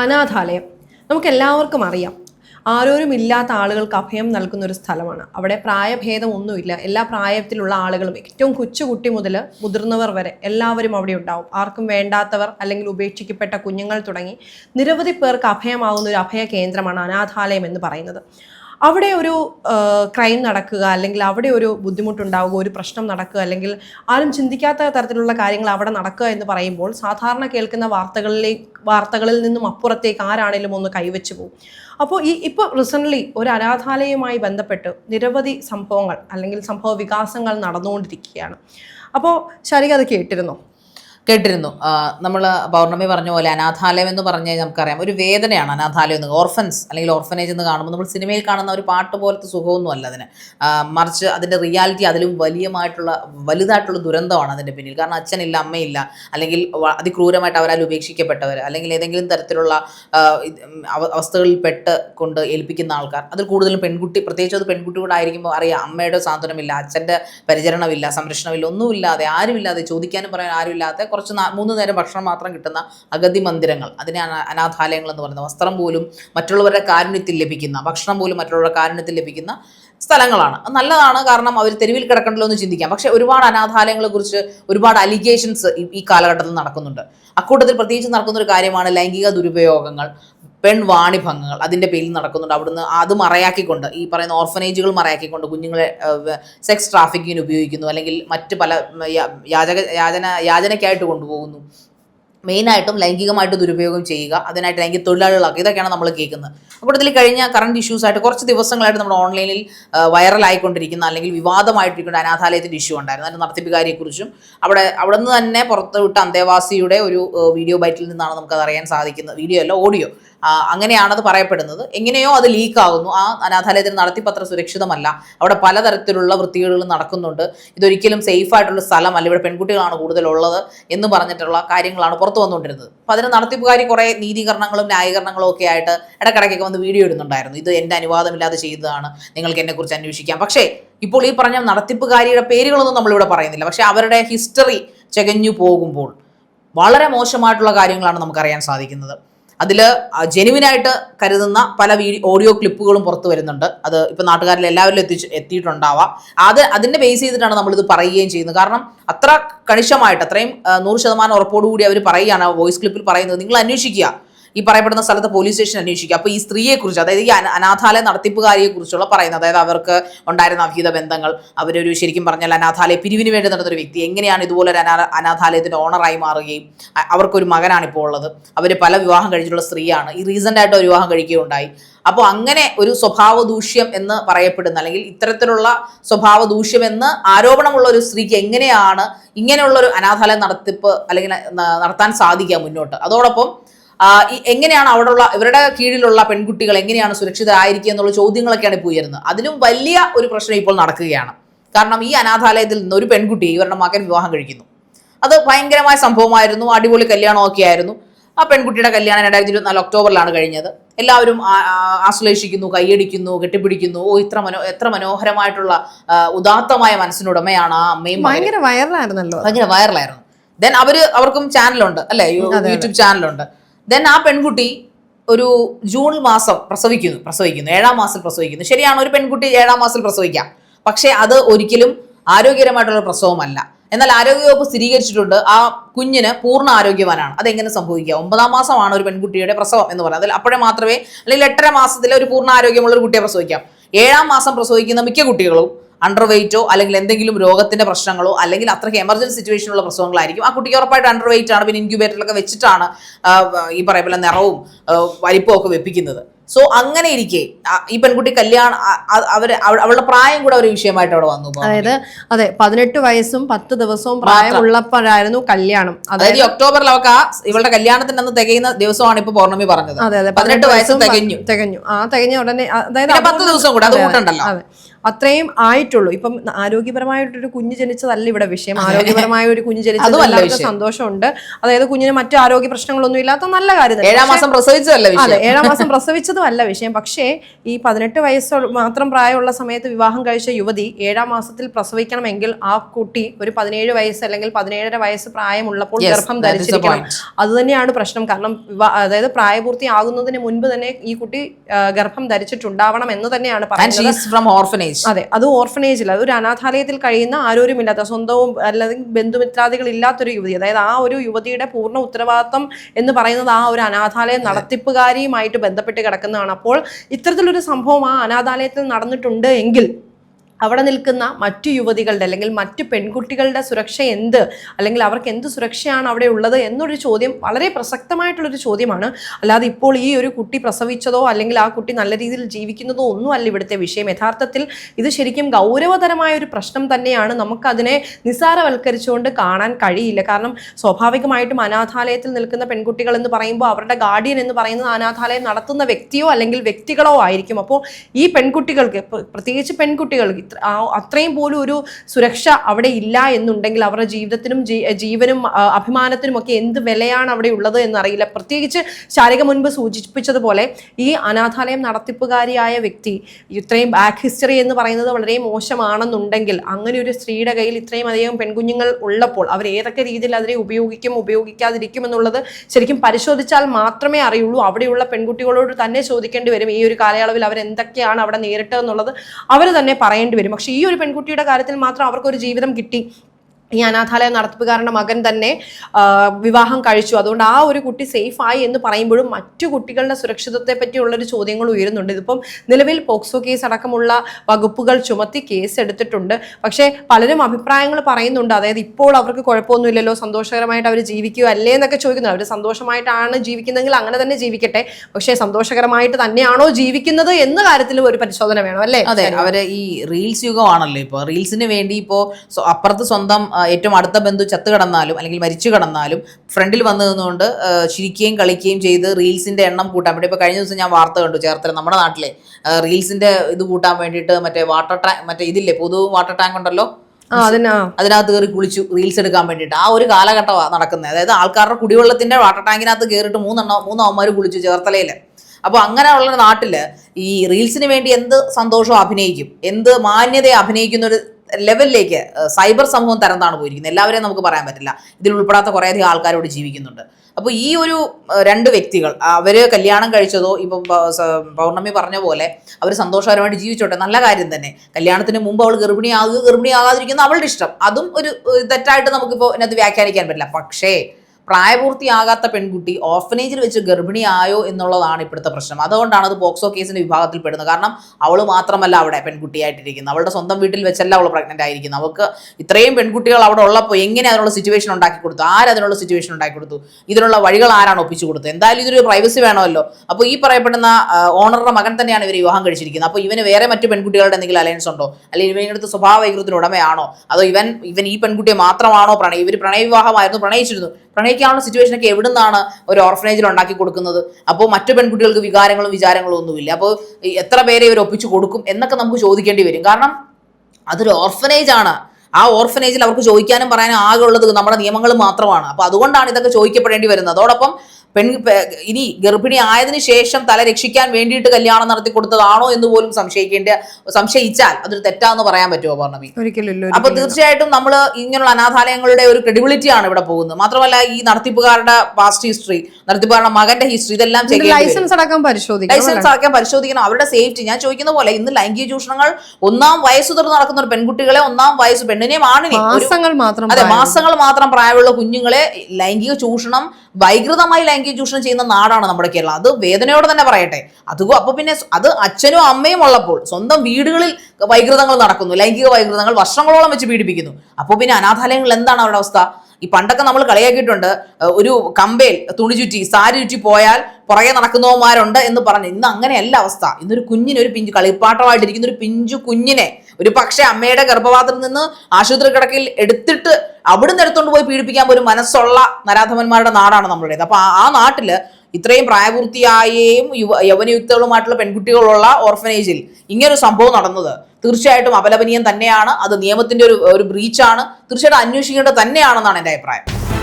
അനാഥാലയം. നമുക്ക് എല്ലാവർക്കും അറിയാം. ആരോരും ഇല്ലാത്ത ആളുകൾക്ക് അഭയം നൽകുന്ന ഒരു സ്ഥലമാണ്. അവിടെ പ്രായഭേദം ഒന്നുമില്ല എല്ലാ പ്രായത്തിലുള്ള ആളുകളും ഏറ്റവും കൊച്ചുകുട്ടി മുതൽ മുതിർന്നവർ വരെ എല്ലാവരും അവിടെ ഉണ്ടാവും. ആർക്കും വേണ്ടാത്തവർ അല്ലെങ്കിൽ ഉപേക്ഷിക്കപ്പെട്ട കുഞ്ഞുങ്ങൾ തുടങ്ങി നിരവധി പേർക്ക് അഭയമാകുന്ന ഒരു അഭയ കേന്ദ്രമാണ് അനാഥാലയം എന്ന് പറയുന്നത്. അവിടെ ഒരു ക്രൈം നടക്കുക അല്ലെങ്കിൽ അവിടെ ഒരു ബുദ്ധിമുട്ടുണ്ടാവുക ഒരു പ്രശ്നം നടക്കുക അല്ലെങ്കിൽ ആരും ചിന്തിക്കാത്ത തരത്തിലുള്ള കാര്യങ്ങൾ അവിടെ നടക്കുക എന്ന് പറയുമ്പോൾ സാധാരണ കേൾക്കുന്ന വാർത്തകളിലെ വാർത്തകളിൽ നിന്നും അപ്പുറത്തേക്ക് ആരാണേലും ഒന്ന് കൈവച്ചു പോകും അപ്പോൾ ഈ ഇപ്പോൾ റീസെന്റ്ലി ഒരു അനാഥാലയവുമായി ബന്ധപ്പെട്ട് നിരവധി സംഭവങ്ങൾ അല്ലെങ്കിൽ സംഭവ വികാസങ്ങൾ നടന്നുകൊണ്ടിരിക്കുകയാണ്. അപ്പോൾ ശരിക അത് കേട്ടിരുന്നോ? കേട്ടിരുന്നു. നമ്മൾ പൗർണമി പറഞ്ഞ പോലെ അനാഥാലയം എന്ന് പറഞ്ഞു കഴിഞ്ഞാൽ നമുക്കറിയാം. ഒരു വേദനയാണ് അനാഥാലയം എന്ന്. ഓർഫൻസ് അല്ലെങ്കിൽ ഓർഫനേജ് എന്ന് കാണുമ്പോൾ നമ്മൾ സിനിമയിൽ കാണുന്ന ഒരു പാട്ട് പോലത്തെ സുഖമൊന്നും അല്ല അതിന്. മറിച്ച് അതിന്റെ റിയാലിറ്റി അതിലും വലിയമായിട്ടുള്ള വലുതായിട്ടുള്ള ദുരന്തമാണ് അതിന്റെ പിന്നിൽ. കാരണം അച്ഛനില്ല അമ്മയില്ല അല്ലെങ്കിൽ അതിക്രൂരമായിട്ട് അവരാൽ ഉപേക്ഷിക്കപ്പെട്ടവർ അല്ലെങ്കിൽ ഏതെങ്കിലും തരത്തിലുള്ള അവസ്ഥകളിൽ പെട്ട് കൊണ്ട് ഏൽപ്പിക്കുന്ന ആൾക്കാർ. അതിൽ കൂടുതലും പെൺകുട്ടി പ്രത്യേകിച്ച് അത് പെൺകുട്ടി കൂടെ ആയിരിക്കുമ്പോൾ അറിയാം അമ്മയുടെ സാന്ത്വനമില്ല അച്ഛന്റെ പരിചരണമില്ല സംരക്ഷണമില്ല ഒന്നുമില്ലാതെ ആരുമില്ലാതെ ചോദിക്കാനും പറയാൻ ആരുമില്ലാതെ കുറച്ച് മൂന്ന് നേരം ഭക്ഷണം മാത്രം കിട്ടുന്ന അഗതി മന്ദിരങ്ങൾ. അതിനെ അനാഥാലയങ്ങൾ എന്ന് പറയുന്നത്. വസ്ത്രം പോലും മറ്റുള്ളവരുടെ കാരുണ്യത്തിൽ ലഭിക്കുന്ന ഭക്ഷണം പോലും മറ്റുള്ളവരുടെ കാരുണ്യത്തിൽ ലഭിക്കുന്ന സ്ഥലങ്ങളാണ്. നല്ലതാണ് കാരണം അവർ തെരുവിൽ കിടക്കണ്ടല്ലോ എന്ന് ചിന്തിക്കാം. പക്ഷേ ഒരുപാട് അനാഥാലയങ്ങളെ കുറിച്ച് ഒരുപാട് അലിഗേഷൻസ് ഈ കാലഘട്ടത്തിൽ നടക്കുന്നുണ്ട്. അക്കൂട്ടത്തിൽ പ്രത്യേകിച്ച് നടക്കുന്ന ഒരു കാര്യമാണ് ലൈംഗിക ദുരുപയോഗങ്ങൾ പെൺവാണിഭംഗങ്ങൾ അതിന്റെ പേരിൽ നടക്കുന്നുണ്ട്. അവിടുന്ന് അത് മറയാക്കിക്കൊണ്ട് ഈ പറയുന്ന ഓർഫനേജുകൾ മറയാക്കിക്കൊണ്ട് കുഞ്ഞുങ്ങളെ സെക്സ് ട്രാഫിക്കിങ്ങിന് ഉപയോഗിക്കുന്നു. അല്ലെങ്കിൽ മറ്റ് പല യാചക യാചന യാചനയ്ക്കായിട്ട് കൊണ്ടുപോകുന്നു. മെയിനായിട്ടും ലൈംഗികമായിട്ട് ദുരുപയോഗം ചെയ്യുക അതിനായിട്ട് ലൈംഗിക തൊഴിലാളികളാക്കുക ഇതൊക്കെയാണ് നമ്മൾ കേൾക്കുന്നത്. അപ്പോൾ ഇതിൽ കഴിഞ്ഞ കറണ്ട് ഇഷ്യൂസ് ആയിട്ട് കുറച്ച് ദിവസങ്ങളായിട്ട് നമ്മൾ ഓൺലൈനിൽ വൈറലായിക്കൊണ്ടിരിക്കുന്ന അല്ലെങ്കിൽ വിവാദമായിട്ടിരിക്കുന്ന അനാഥാലയത്തിന്റെ ഇഷ്യൂ ഉണ്ടായിരുന്നു. അതിന്റെ നടത്തിപ്പുകാരെക്കുറിച്ചും അവിടെ അവിടെ നിന്ന് തന്നെ പുറത്തുവിട്ട അന്തേവാസിയുടെ ഒരു വീഡിയോ ബൈറ്റിൽ നിന്നാണ് നമുക്കത് അറിയാൻ സാധിക്കുന്നത്. വീഡിയോ അല്ല ഓഡിയോ അങ്ങനെയാണത് പറയപ്പെടുന്നത്. എങ്ങനെയോ അത് ലീക്കാകുന്നു ആ അനാഥാലയത്തിന് നടത്തിപ്പത്ര സുരക്ഷിതമല്ല. അവിടെ പലതരത്തിലുള്ള വൃത്തികേടുകൾ നടക്കുന്നുണ്ട്. ഇതൊരിക്കലും സേഫ് ആയിട്ടുള്ള സ്ഥലമല്ല. ഇവിടെ പെൺകുട്ടികളാണ് കൂടുതലുള്ളത് എന്ന് പറഞ്ഞിട്ടുള്ള കാര്യങ്ങളാണ് പുറത്തു വന്നുകൊണ്ടിരുന്നത്. അപ്പോൾ അതിന് നടത്തിപ്പുകാരി കുറേ നീതീകരണങ്ങളും ന്യായീകരണങ്ങളും ഒക്കെ ആയിട്ട് ഇടക്കിടയ്ക്കൊക്കെ വന്ന് വീഡിയോ ഇടുന്നുണ്ടായിരുന്നു. ഇത് എന്റെ അനുവാദമില്ലാതെ ചെയ്തതാണ്. നിങ്ങൾക്ക് എന്നെക്കുറിച്ച് അന്വേഷിക്കാം. പക്ഷേ ഇപ്പോൾ ഈ പറഞ്ഞ നടത്തിപ്പുകാരിയുടെ പേരുകളൊന്നും നമ്മളിവിടെ പറയുന്നില്ല. പക്ഷേ അവരുടെ ഹിസ്റ്ററി ചകഞ്ഞു പോകുമ്പോൾ വളരെ മോശമായിട്ടുള്ള കാര്യങ്ങളാണ് നമുക്കറിയാൻ സാധിക്കുന്നത്. അതിൽ ജെനുവിനായിട്ട് കരുതുന്ന പല വീഡിയോ ഓഡിയോ ക്ലിപ്പുകളും പുറത്തു വരുന്നുണ്ട്. അത് ഇപ്പം നാട്ടുകാരിൽ എല്ലാവരിലും എത്തിച്ച് എത്തിയിട്ടുണ്ടാവാം. അത് അതിന്റെ ബേസ് ചെയ്തിട്ടാണ് നമ്മളിത് പറയുകയും ചെയ്യുന്നത്. കാരണം അത്ര കണിശമായിട്ട് അത്രയും നൂറ് ശതമാനം ഉറപ്പോടുകൂടി അവർ പറയുകയാണ് വോയിസ് ക്ലിപ്പിൽ പറയുന്നത്. നിങ്ങൾ അന്വേഷിക്കുക. ഈ പറയപ്പെടുന്ന സ്ഥലത്ത് പോലീസ് സ്റ്റേഷൻ അന്വേഷിക്കുക. അപ്പോൾ ഈ സ്ത്രീയെക്കുറിച്ച് അതായത് ഈ അനാഥാലയ നടത്തിപ്പുകാരിയെ കുറിച്ചുള്ള പറയുന്നത് അതായത് അവർക്ക് ഉണ്ടായിരുന്ന അഭീത ബന്ധങ്ങൾ അവരൊരു ശരിക്കും പറഞ്ഞാൽ അനാഥാലയ പിരിവിന് വേണ്ടി നടന്നൊരു വ്യക്തി എങ്ങനെയാണ് ഇതുപോലെ ഒരു അനാ അനാഥാലയത്തിന്റെ ഓണറായി മാറുകയും അവർക്കൊരു മകനാണ് ഇപ്പോൾ ഉള്ളത്. അവർ പല വിവാഹം കഴിച്ചിട്ടുള്ള സ്ത്രീയാണ്. ഈ റീസെന്റ് ആയിട്ട് വിവാഹം കഴിക്കുകയുണ്ടായി. അപ്പോൾ അങ്ങനെ ഒരു സ്വഭാവ ദൂഷ്യം എന്ന് പറയപ്പെടുന്ന അല്ലെങ്കിൽ ഇത്തരത്തിലുള്ള സ്വഭാവ ദൂഷ്യം എന്ന് ആരോപണമുള്ള ഒരു സ്ത്രീക്ക് എങ്ങനെയാണ് ഇങ്ങനെയുള്ള ഒരു അനാഥാലയ നടത്തിപ്പ് അല്ലെങ്കിൽ നടത്താൻ സാധിക്കുക മുന്നോട്ട്? അതോടൊപ്പം എങ്ങനെയാണ് അവിടെയുള്ള ഇവരുടെ കീഴിലുള്ള പെൺകുട്ടികൾ എങ്ങനെയാണ് സുരക്ഷിതരായിരിക്കുക എന്നുള്ള ചോദ്യങ്ങളൊക്കെയാണ് ഇപ്പോൾ ഉയരുന്നത്. അതിലും വലിയ ഒരു പ്രശ്നം ഇപ്പോൾ നടക്കുകയാണ്. കാരണം ഈ അനാഥാലയത്തിൽ നിന്ന് ഒരു പെൺകുട്ടി ഇവരുടെ മകൻ വിവാഹം കഴിക്കുന്നു. അത് ഭയങ്കരമായ സംഭവമായിരുന്നു. അടിപൊളി കല്യാണമൊക്കെ ആയിരുന്നു. ആ പെൺകുട്ടിയുടെ കല്യാണം രണ്ടായിരത്തി ഇരുപത്തിനാല് ഒക്ടോബറിലാണ് കഴിഞ്ഞത്. എല്ലാവരും ആശ്ലേഷിക്കുന്നു കൈയടിക്കുന്നു കെട്ടിപ്പിടിക്കുന്നു. ഓ ഇത്ര മനോ എത്ര മനോഹരമായിട്ടുള്ള ഉദാത്തമായ മനസ്സിനുടമയാണ് ആ അമ്മയും. ഭയങ്കര വൈറലായിരുന്നല്ലോ ഭയങ്കര വൈറലായിരുന്നു ദെൻ അവർ അവർക്കും ചാനലുണ്ട് അല്ലേ? യൂട്യൂബ് ചാനലുണ്ട് ദെൻ ആ പെൺകുട്ടി ഒരു ജൂൺ മാസം പ്രസവിക്കുന്നു പ്രസവിക്കുന്നു ഏഴാം മാസം പ്രസവിക്കുന്നു. ശരിയാണ് ഒരു പെൺകുട്ടി ഏഴാം മാസം പ്രസവിക്കാം. പക്ഷേ അത് ഒരിക്കലും ആരോഗ്യകരമായിട്ടുള്ള പ്രസവമല്ല. എന്നാൽ ആരോഗ്യവകുപ്പ് സ്ഥിരീകരിച്ചിട്ടുണ്ട് ആ കുഞ്ഞിന് പൂർണ ആരോഗ്യവാനാണ്. അതെങ്ങനെ സംഭവിക്കുക? ഒമ്പതാം മാസമാണ് ഒരു പെൺകുട്ടിയുടെ പ്രസവം എന്ന് പറയുന്നത്. അപ്പോഴേ മാത്രമേ അല്ലെങ്കിൽ എട്ടര മാസത്തിലെ ഒരു പൂർണ ആരോഗ്യമുള്ള ഒരു കുട്ടിയെ പ്രസവിക്കാം. ഏഴാം മാസം പ്രസവിക്കുന്ന മിക്ക കുട്ടികളും അണ്ടർ വെയിറ്റോ അല്ലെങ്കിൽ എന്തെങ്കിലും രോഗത്തിന്റെ പ്രശ്നങ്ങളോ അല്ലെങ്കിൽ അത്രയ്ക്ക് എമർജൻസി സിറ്റുവേഷനുള്ള പ്രശ്നങ്ങളായിരിക്കും. ആ കുട്ടിക്ക് ഉറപ്പായിട്ട് അണ്ടർ വെയിറ്റ് ആണ്. പിന്നെ ഇൻക്യുബേറ്ററിലൊക്കെ വെച്ചിട്ടാണ് ഈ പറയപോലെ നിറവും വലിപ്പവും ഒക്കെ വെപ്പിക്കുന്നത്. സോ അങ്ങനെ ഇരിക്കെ ഈ പെൺകുട്ടി കല്യാണം അവർ അവളുടെ പ്രായം കൂടെ ഒരു വിഷയമായിട്ട് അവിടെ വന്നു അതായത് അതെ പതിനെട്ട് വയസ്സും പത്ത് ദിവസവും പ്രായമുള്ളപ്പോഴായിരുന്നു കല്യാണം. അതായത് ഒക്ടോബറിൽ അവർക്ക് ആ ഇവളുടെ കല്യാണത്തിന്റെ അന്ന് തികയുന്ന ദിവസമാണ് ഇപ്പൊ പൗർണമി പറഞ്ഞത്. അതെ അതെ പതിനെട്ട് വയസ്സും തികഞ്ഞു. തികഞ്ഞു. ആ തികഞ്ഞ ഉടനെ അതായത് പത്ത് ദിവസം കൂടെ അതെ, കൂട്ടണ്ടല്ലോ. അതെ. അത്രയും ആയിട്ടുള്ളൂ. ഇപ്പം ആരോഗ്യപരമായിട്ടൊരു കുഞ്ഞ് ജനിച്ചതല്ല ഇവിടെ വിഷയം. ആരോഗ്യപരമായ ഒരു കുഞ്ഞ് ജനിച്ചത് എല്ലാവർക്കും. സന്തോഷമുണ്ട്. അതായത് കുഞ്ഞിന് മറ്റു ആരോഗ്യ പ്രശ്നങ്ങളൊന്നും ഇല്ലാത്ത നല്ല കാര്യം ഏഴാം മാസം പ്രസവിച്ചതല്ല അതെ ഏഴാം മാസം പ്രസവിച്ചതും അല്ല വിഷയം. പക്ഷേ ഈ പതിനെട്ട് വയസ്സ് മാത്രം പ്രായമുള്ള സമയത്ത് വിവാഹം കഴിച്ച യുവതി ഏഴാം മാസത്തിൽ പ്രസവിക്കണമെങ്കിൽ ആ കുട്ടി ഒരു പതിനേഴ് വയസ്സ് അല്ലെങ്കിൽ പതിനേഴര വയസ്സ് പ്രായമുള്ളപ്പോൾ ഗർഭം ധരിച്ചിരിക്കണം. അത് തന്നെയാണ് പ്രശ്നം. കാരണം അതായത് അതായത് പ്രായപൂർത്തിയാകുന്നതിന് മുൻപ് തന്നെ ഈ കുട്ടി ഗർഭം ധരിച്ചിട്ടുണ്ടാവണം എന്ന് തന്നെയാണ് പറയുന്നത്. ഓർഫനേജ് അതെ അത് ഓർഫനേജിൽ അത് ഒരു അനാഥാലയത്തിൽ കഴിയുന്ന ആരോരുമില്ലാത്ത സ്വന്തവും അല്ലെങ്കിൽ ബന്ധുമിത്രാദികൾ ഇല്ലാത്തൊരു യുവതി. അതായത് ആ ഒരു യുവതിയുടെ പൂർണ ഉത്തരവാദിത്തം എന്ന് പറയുന്നത് ആ ഒരു അനാഥാലയം നടത്തിപ്പുകാരിയുമായിട്ട് ബന്ധപ്പെട്ട് കിടക്കുന്നതാണ്. അപ്പോൾ ഇത്തരത്തിലൊരു സംഭവം ആ അനാഥാലയത്തിൽ നടന്നിട്ടുണ്ട് എങ്കിൽ അവിടെ നിൽക്കുന്ന മറ്റു യുവതികളുടെ അല്ലെങ്കിൽ മറ്റു പെൺകുട്ടികളുടെ സുരക്ഷ എന്ത്? അല്ലെങ്കിൽ അവർക്ക് എന്ത് സുരക്ഷയാണ് അവിടെ ഉള്ളത് എന്നൊരു ചോദ്യം വളരെ പ്രസക്തമായിട്ടുള്ളൊരു ചോദ്യമാണ്. അല്ലാതെ ഇപ്പോൾ ഈ ഒരു കുട്ടി പ്രസവിച്ചതോ അല്ലെങ്കിൽ ആ കുട്ടി നല്ല രീതിയിൽ ജീവിക്കുന്നതോ ഒന്നും അല്ല ഇവിടുത്തെ വിഷയം. യഥാർത്ഥത്തിൽ ഇത് ശരിക്കും ഗൗരവതരമായ ഒരു പ്രശ്നം തന്നെയാണ്. നമുക്കതിനെ നിസ്സാരവൽക്കരിച്ചുകൊണ്ട് കാണാൻ കഴിയില്ല. കാരണം സ്വാഭാവികമായിട്ടും അനാഥാലയത്തിൽ നിൽക്കുന്ന പെൺകുട്ടികൾ എന്ന് പറയുമ്പോൾ അവരുടെ ഗാർഡിയൻ എന്ന് പറയുന്നത് അനാഥാലയം നടത്തുന്ന വ്യക്തിയോ അല്ലെങ്കിൽ വ്യക്തികളോ ആയിരിക്കും. അപ്പോൾ ഈ പെൺകുട്ടികൾക്ക് പ്ര- പ്രത്യേകിച്ച് പെൺകുട്ടികൾക്ക് അത്രയും പോലും ഒരു സുരക്ഷ അവിടെ ഇല്ല എന്നുണ്ടെങ്കിൽ അവരുടെ ജീവിതത്തിനും ജീവനും അഭിമാനത്തിനും ഒക്കെ എന്ത് വിലയാണ് അവിടെ ഉള്ളത് എന്നറിയില്ല. പ്രത്യേകിച്ച് ശാരിക മുൻപ് സൂചിപ്പിച്ചതുപോലെ ഈ അനാഥാലയം നടത്തിപ്പുകാരിയായ വ്യക്തി ഇത്രയും ബാക്ക് ഹിസ്റ്ററി എന്ന് പറയുന്നത് വളരെ മോശമാണെന്നുണ്ടെങ്കിൽ അങ്ങനെ ഒരു സ്ത്രീയുടെ കയ്യിൽ ഇത്രയും അധികം പെൺകുഞ്ഞുങ്ങൾ ഉള്ളപ്പോൾ അവർ ഏതൊക്കെ രീതിയിൽ അതിനെ ഉപയോഗിക്കും ഉപയോഗിക്കാതിരിക്കും എന്നുള്ളത് ശരിക്കും പരിശോധിച്ചാൽ മാത്രമേ അറിയുള്ളൂ. അവിടെയുള്ള പെൺകുട്ടികളോട് തന്നെ ചോദിക്കേണ്ടി വരും ഈ ഒരു കാലയളവിൽ അവർ എന്തൊക്കെയാണ് അവിടെ നേരിട്ടതെന്നുള്ളത്. അവർ തന്നെ പറയേണ്ടി വരും. പക്ഷേ ഈ ഒരു പെൺകുട്ടിയുടെ കാര്യത്തിൽ മാത്രം അവർക്കൊരു ജീവിതം കിട്ടി. ഈ അനാഥാലയം നടത്തിപ്പുകാരന്റെ മകൻ തന്നെ വിവാഹം കഴിച്ചു. അതുകൊണ്ട് ആ ഒരു കുട്ടി സേഫ് ആയി എന്ന് പറയുമ്പോഴും മറ്റു കുട്ടികളുടെ സുരക്ഷിതത്തെ പറ്റിയുള്ളൊരു ചോദ്യങ്ങൾ ഉയരുന്നുണ്ട്. ഇതിപ്പം നിലവിൽ പോക്സോ കേസ് അടക്കമുള്ള വകുപ്പുകൾ ചുമത്തി കേസ് എടുത്തിട്ടുണ്ട് പക്ഷേ പലരും അഭിപ്രായങ്ങൾ പറയുന്നുണ്ട്. അതായത് ഇപ്പോൾ അവർക്ക് കുഴപ്പമൊന്നുമില്ലല്ലോ സന്തോഷകരമായിട്ട് അവർ ജീവിക്കുക അല്ലേ എന്നൊക്കെ ചോദിക്കുന്നത്. അവർ സന്തോഷമായിട്ടാണ് ജീവിക്കുന്നതെങ്കിൽ അങ്ങനെ തന്നെ ജീവിക്കട്ടെ. പക്ഷേ സന്തോഷകരമായിട്ട് തന്നെയാണോ ജീവിക്കുന്നത് എന്ന കാര്യത്തിലും ഒരു പരിശോധന വേണം അല്ലേ? അതെ അവർ ഈ റീൽസ് യുഗമാണല്ലോ ഇപ്പോൾ റീൽസിന് വേണ്ടി ഇപ്പോൾ അപ്പുറത്ത് സ്വന്തം ഏറ്റവും അടുത്ത ബന്ധു ചത്ത് കടന്നാലും അല്ലെങ്കിൽ മരിച്ചു കടന്നാലും ഫ്രണ്ടിൽ വന്നു നിന്നുകൊണ്ട് ചിരിക്കുകയും കളിക്കുകയും ചെയ്ത് റീൽസിന്റെ എണ്ണം കൂട്ടാൻ വേണ്ടി. ഇപ്പോൾ കഴിഞ്ഞ ദിവസം ഞാൻ വാർത്ത കണ്ടു ചേർത്തല നമ്മുടെ നാട്ടിലെ റീൽസിന്റെ റീൽസിന്റെ ഇത് കൂട്ടാൻ വേണ്ടിയിട്ട് മറ്റേ വാട്ടർ ടാങ്ക് മറ്റേ ഇതില്ലേ പൊതു വാട്ടർ ടാങ്ക് ഉണ്ടല്ലോ? അതിനകത്ത് കയറി കുളിച്ചു റീൽസ് എടുക്കാൻ വേണ്ടിയിട്ട്. ആ ഒരു കാലഘട്ടമാണ് നടക്കുന്നത്. അതായത് ആൾക്കാരുടെ കുടിവെള്ളത്തിന്റെ വാട്ടർ ടാങ്കിനകത്ത് കയറിയിട്ട് മൂന്നെണ്ണം മൂന്ന് അവന്മാർ കുളിച്ചു ചേർത്തലയിൽ അപ്പോൾ അങ്ങനെയുള്ള നാട്ടിൽ ഈ റീൽസിന് വേണ്ടി എന്ത് സന്തോഷം അഭിനയിക്കും? എന്ത് മാന്യത അഭിനയിക്കുന്ന ഒരു ലെവലിലേക്ക് സൈബർ സമൂഹം തരം താണ് പോയിരിക്കുന്നത്. എല്ലാവരെയും നമുക്ക് പറയാൻ പറ്റില്ല. ഇതിൽ ഉൾപ്പെടാത്ത കുറേയധികം ആൾക്കാരോട് ജീവിക്കുന്നുണ്ട്. അപ്പോൾ ഈ ഒരു രണ്ട് വ്യക്തികൾ അവർ കല്യാണം കഴിച്ചതോ ഇപ്പം പൗർണമി പറഞ്ഞ പോലെ അവർ സന്തോഷകരമായിട്ട് ജീവിച്ചോട്ടെ നല്ല കാര്യം തന്നെ. കല്യാണത്തിന് മുമ്പ് അവൾ ഗർഭിണിയാകുക ഗർഭിണിയാകാതിരിക്കുന്ന അവളുടെ ഇഷ്ടം. അതും ഒരു തെറ്റായിട്ട് നമുക്കിപ്പോൾ ഇതിനകത്ത് വ്യാഖ്യാനിക്കാൻ പറ്റില്ല. പക്ഷേ പ്രായപൂർത്തിയാകാത്ത പെൺകുട്ടി ഓഫനേജിൽ വെച്ച് ഗർഭിണിയായോ എന്നുള്ളതാണ് ഇപ്പോഴത്തെ പ്രശ്നം. അതുകൊണ്ടാണ് അത് പോക്സോ കേസിന്റെ വിഭാഗത്തിൽ പെടുന്നത്. കാരണം അവൾ മാത്രമല്ല അവിടെ പെൺകുട്ടിയായിട്ടിരിക്കുന്നത്. അവളുടെ സ്വന്തം വീട്ടിൽ വെച്ചല്ല അവൾ പ്രഗ്നന്റ് ആയിരിക്കുന്നത്. അവൾക്ക് ഇത്രയും പെൺകുട്ടികൾ അവിടെ ഉള്ളപ്പോൾ എങ്ങനെ അതിനുള്ള സിറ്റുവേഷൻ ഉണ്ടാക്കി കൊടുത്തു? ആരതിനുള്ള സിറ്റുവേഷൻ ഉണ്ടാക്കി കൊടുത്തു? ഇതിനുള്ള വഴികൾ ആരാണ് ഒപ്പിച്ചു കൊടുത്തത്? എന്തായാലും ഇതൊരു പ്രൈവസി വേണമല്ലോ. അപ്പോൾ ഈ പറയപ്പെടുന്ന ഓണറുടെ മകൻ തന്നെയാണ് ഇവർ വിവാഹം കഴിച്ചിരിക്കുന്നത്. അപ്പോൾ ഇവന് വേറെ മറ്റു പെൺകുട്ടികളുടെ എന്തെങ്കിലും അലയൻസ് ഉണ്ടോ? അല്ലെങ്കിൽ ഇവനടുത്ത് സ്വഭാവ വൈകൃതത്തിന് ഉടമയാണോ? അതോ ഇവൻ ഇവൻ ഈ പെൺകുട്ടിയെ മാത്രമാണോ പ്രണയം ഇവർ പ്രണയ വിവാഹമായിരുന്നു പ്രണയിച്ചിരുന്നു. പ്രണയിക്കാനുള്ള സിറ്റുവേഷൻ ഒക്കെ നിന്നാണ് ഒരു ഓർഫനേജിൽ ഉണ്ടാക്കി കൊടുക്കുന്നത്? അപ്പോൾ മറ്റു പെൺകുട്ടികൾക്ക് വികാരങ്ങളും വിചാരങ്ങളും ഒന്നുമില്ല. അപ്പോൾ എത്ര പേരെ ഇവർ ഒപ്പിച്ച് കൊടുക്കും എന്നൊക്കെ നമുക്ക് ചോദിക്കേണ്ടി വരും. കാരണം അതൊരു ഓർഫനേജ് ആണ്. ആ ഓർഫനേജിൽ അവർക്ക് ചോദിക്കാനും പറയാനും ആകെ ഉള്ളത് നമ്മുടെ നിയമങ്ങൾ മാത്രമാണ്. അപ്പോൾ അതുകൊണ്ടാണ് ഇതൊക്കെ ചോദിക്കപ്പെടേണ്ടി വരുന്നത്. അതോടൊപ്പം പെൺ ഇനി ഗർഭിണി ആയതിനു ശേഷം തല രക്ഷിക്കാൻ വേണ്ടിയിട്ട് കല്യാണം നടത്തി കൊടുത്തതാണോ എന്ന് പോലും സംശയിക്കേണ്ട സംശയിച്ചാൽ അതൊരു തെറ്റാന്ന് പറയാൻ പറ്റുമോ പൗർണമി? അപ്പൊ തീർച്ചയായിട്ടും നമ്മൾ ഇങ്ങനെയുള്ള അനാഥാലയങ്ങളുടെ ഒരു ക്രെഡിബിലിറ്റി ആണ് ഇവിടെ പോകുന്നത്. മാത്രമല്ല ഈ നടത്തിപ്പുകാരുടെ പാസ്റ്റ് ഹിസ്റ്ററി നടത്തിപ്പുകാരുടെ മകന്റെ ഹിസ്റ്ററി ഇതെല്ലാം ലൈസൻസ് അടക്കം പരിശോധിക്കണം ലൈസൻസ് അടക്കം പരിശോധിക്കണം. അവരുടെ സേഫ്റ്റി ഞാൻ ചോദിക്കുന്ന പോലെ ഇന്ന് ലൈംഗിക ചൂഷണങ്ങൾ ഒന്നാം വയസ്സ് തുറന്ന് നടക്കുന്ന ഒരു പെൺകുട്ടികളെ ഒന്നാം വയസ്സ് പെണ്ണിനെയും ആണിനെയും മാസങ്ങൾ മാത്രം അതെ മാസങ്ങൾ മാത്രം പ്രായമുള്ള കുഞ്ഞുങ്ങളെ ലൈംഗിക ചൂഷണം വൈകൃതമായി ലൈംഗിക ചൂഷണം ചെയ്യുന്ന നാടാണ് നമ്മുടെ കേരളം. അത് വേദനയോടെ തന്നെ പറയട്ടെ. അതുകോ അപ്പൊ പിന്നെ അത് അച്ഛനും അമ്മയും ഉള്ളപ്പോൾ സ്വന്തം വീടുകളിൽ വൈകൃതങ്ങൾ നടക്കുന്നു. ലൈംഗിക വൈകൃതങ്ങൾ വർഷങ്ങളോളം വെച്ച് പീഡിപ്പിക്കുന്നു. അപ്പോൾ പിന്നെ അനാഥാലയങ്ങളിൽ എന്താണ് അവരുടെ അവസ്ഥ? ഈ പണ്ടൊക്കെ നമ്മൾ കളിയാക്കിയിട്ടുണ്ട് ഒരു കമ്പയിൽ തുണി ചുറ്റി സാരി ചുറ്റി പോയാൽ പുറകെ നടക്കുന്നവന്മാരുണ്ട് എന്ന് പറഞ്ഞു. ഇന്ന് അങ്ങനെയല്ല അവസ്ഥ. ഇന്നൊരു കുഞ്ഞിന് ഒരു പിഞ്ചു കളിപ്പാട്ടമായിട്ടിരിക്കുന്ന ഒരു പിഞ്ചു കുഞ്ഞിനെ ഒരു പക്ഷേ അമ്മയുടെ ഗർഭപാത്രത്തിൽ നിന്ന് ആശുപത്രി കിടക്കിൽ എടുത്തിട്ട് അവിടുന്ന് എടുത്തുകൊണ്ട് പോയി പീഡിപ്പിക്കാൻ ഒരു മനസ്സുള്ള നരാധമന്മാരുടെ നാടാണ് നമ്മളുടേത്. അപ്പൊ ആ- നാട്ടിൽ ഇത്രയും പ്രായപൂർത്തിയായും യുവ യൗവനയുക്തകളുമായിട്ടുള്ള പെൺകുട്ടികളുള്ള ഓർഫനേജിൽ ഇങ്ങനൊരു സംഭവം നടന്നത്. തീർച്ചയായിട്ടും അപലപനീയം തന്നെയാണ്. അത് നിയമത്തിന്റെ ഒരു ഒരു ബ്രീച്ചാണ് തീർച്ചയായിട്ടും അന്വേഷിക്കേണ്ടത് തന്നെയാണെന്നാണ് എന്റെ അഭിപ്രായം.